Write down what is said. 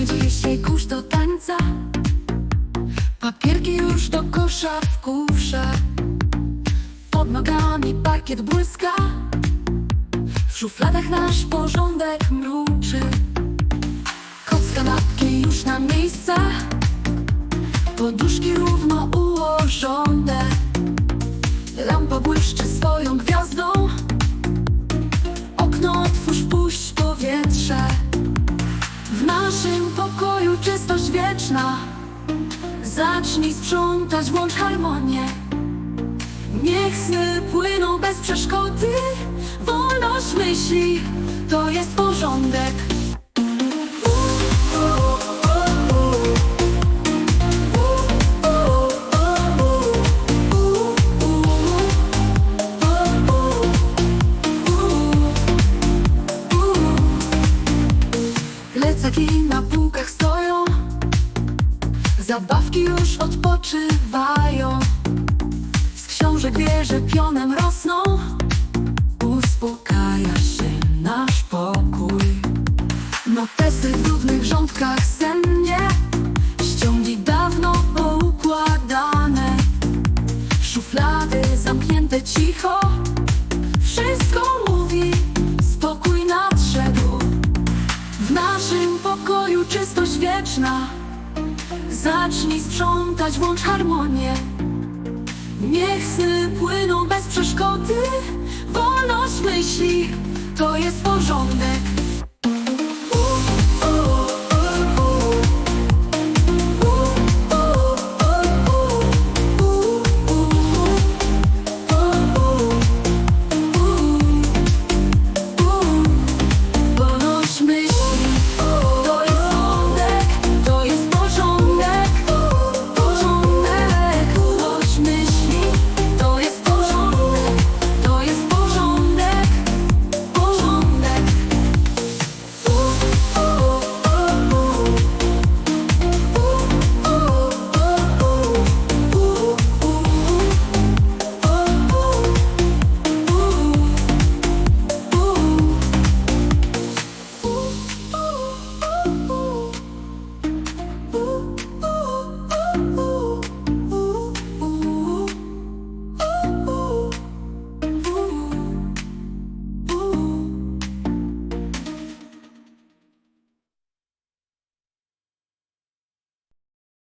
Znajdźmy dzisiaj kurz do tańca. Papierki już do kosza w kufrze. Pod nogami parkiet błyska. W szufladach nasz porządek mruczy. Koc kanapki już na miejscach Poduszki równo ułożone. Lampa błyszczy swoją gwiazdą wieczna. Zacznij sprzątać, włącz harmonię. Niech sny płyną bez przeszkody. Wolność myśli, to jest porządek. Plecaki na półkach Zabawki już odpoczywają. Z książek wieże pionem rosną. Uspokaja się nasz pokój. Notesy w równych rządkach sennie Ściągi dawno poukładane. Szuflady zamknięte cicho. Wszystko mówi Spokój nadszedł. W naszym pokoju czystość wieczna Zacznij sprzątać, włącz harmonię. Niech sny płyną bez przeszkody. Wolność myśli, to jest porządek